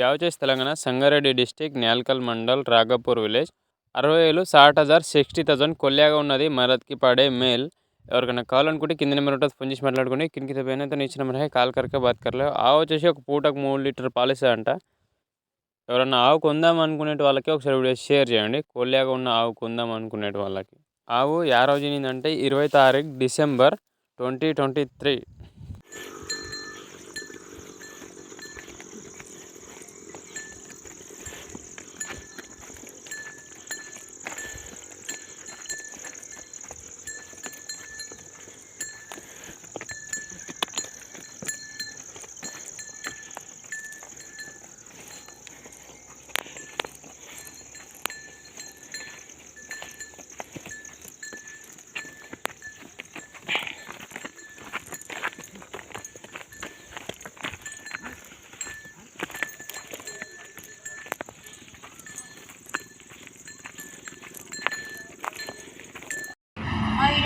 యావచేస్ ఆవు Telangana Sangareddy district Nyalkal mandal Raghapur village. అరవై ఏళ్ళు సాట్ హజార్ సిక్స్టీ థౌసండ్ కొల్లాగా ఉన్నది. మరత్కి పడే మేల్. ఎవరికైనా కావాలనుకుంటే కింద నెంబర్ ఉంటుంది. ఫోన్ చేసి మాట్లాడుకుని కిందకి పైన ఇచ్చిన మరి కాల్ కరకే బాత్ కర్లే. ఆవు వచ్చేసి ఒక పూటకు మూడు లీటర్ పాలిస్తా అంట ఎవరన్నా ఆవు కొందాం అనుకునే వాళ్ళకి ఒకసారి వీడియో షేర్ చేయండి. కొల్లాగా ఉన్న ఆవు కొందాం అనుకునే వాళ్ళకి. ఆవు యా రోజు అంటే ఇరవై తారీఖు December twenty twenty three.